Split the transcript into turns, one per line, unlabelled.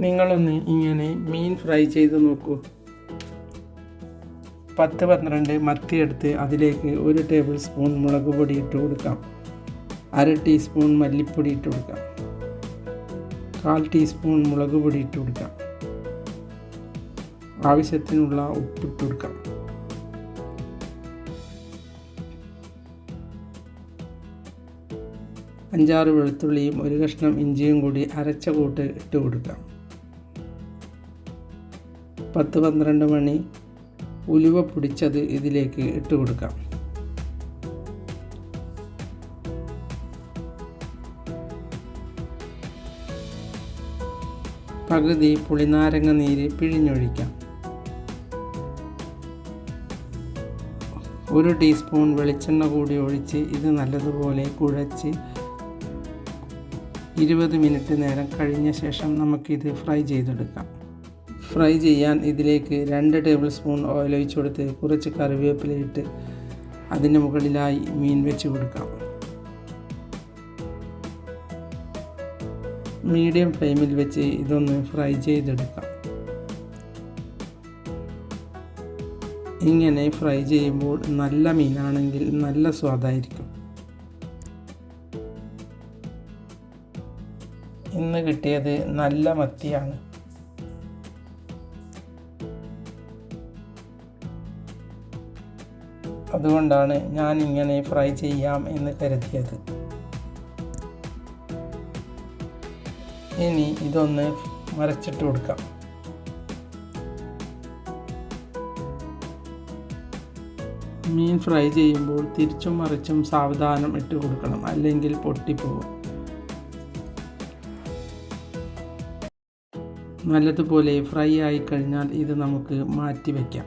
നിങ്ങളൊന്ന് ഇങ്ങനെ മീൻ ഫ്രൈ ചെയ്ത് നോക്കൂ. പത്ത് പന്ത്രണ്ട് മത്തി എടുത്ത് അതിലേക്ക് ഒരു ടേബിൾ സ്പൂൺ മുളക് പൊടി ഇട്ട് കൊടുക്കാം. അര ടീസ്പൂൺ മല്ലിപ്പൊടി ഇട്ട് കൊടുക്കാം. കാൽ ടീസ്പൂൺ മുളക് പൊടി ഇട്ട് കൊടുക്കാം. ആവശ്യത്തിനുള്ള ഉപ്പിട്ട് കൊടുക്കാം. അഞ്ചാറ് വെളുത്തുള്ളിയും ഒരു കഷ്ണം ഇഞ്ചിയും കൂടി അരച്ച കൂട്ട് ഇട്ട് കൊടുക്കാം. പത്ത് പന്ത്രണ്ട് മണി ഉലുവ പൊടിച്ചത് ഇതിലേക്ക് ഇട്ട് കൊടുക്കാം. പകുതി പുളിനാരങ്ങ നീര് പിഴിഞ്ഞൊഴിക്കാം. ഒരു ടീസ്പൂൺ വെളിച്ചെണ്ണ കൂടി ഒഴിച്ച് ഇത് നല്ലതുപോലെ കുഴച്ച് ഇരുപത് മിനിറ്റ് നേരം കഴിഞ്ഞ ശേഷം നമുക്കിത് ഫ്രൈ ചെയ്തെടുക്കാം. ഫ്രൈ ചെയ്യാൻ ഇതിലേക്ക് രണ്ട് ടേബിൾ സ്പൂൺ ഓയിൽ ഒഴിച്ച് കൊടുത്ത് കുറച്ച് കറിവേപ്പില ഇട്ട് അതിന് മുകളിലായി മീൻ വെച്ച് കൊടുക്കാം. മീഡിയം ഫ്ലെയിമിൽ വെച്ച് ഇതൊന്ന് ഫ്രൈ ചെയ്തെടുക്കാം. ഇങ്ങനെ ഫ്രൈ ചെയ്യുമ്പോൾ നല്ല മീനാണെങ്കിൽ നല്ല സ്വാദായിരിക്കും. ഇന്ന് കിട്ടിയത് നല്ല മത്തിയാണ്. അതുകൊണ്ടാണ് ഞാൻ ഇങ്ങനെ ഫ്രൈ ചെയ്യാം എന്ന് കരുതിയത്. ഇനി ഇതൊന്ന് മറച്ചിട്ട് കൊടുക്കാം. മീൻ ഫ്രൈ ചെയ്യുമ്പോൾ തിരിച്ചും മറിച്ചും സാവധാനം ഇട്ട് കൊടുക്കണം. അല്ലെങ്കിൽ പൊട്ടിപ്പോകും നല്ലതുപോലെ ഫ്രൈ ആയി കഴിഞ്ഞാൽ ഇത് നമുക്ക് മാറ്റി വയ്ക്കാം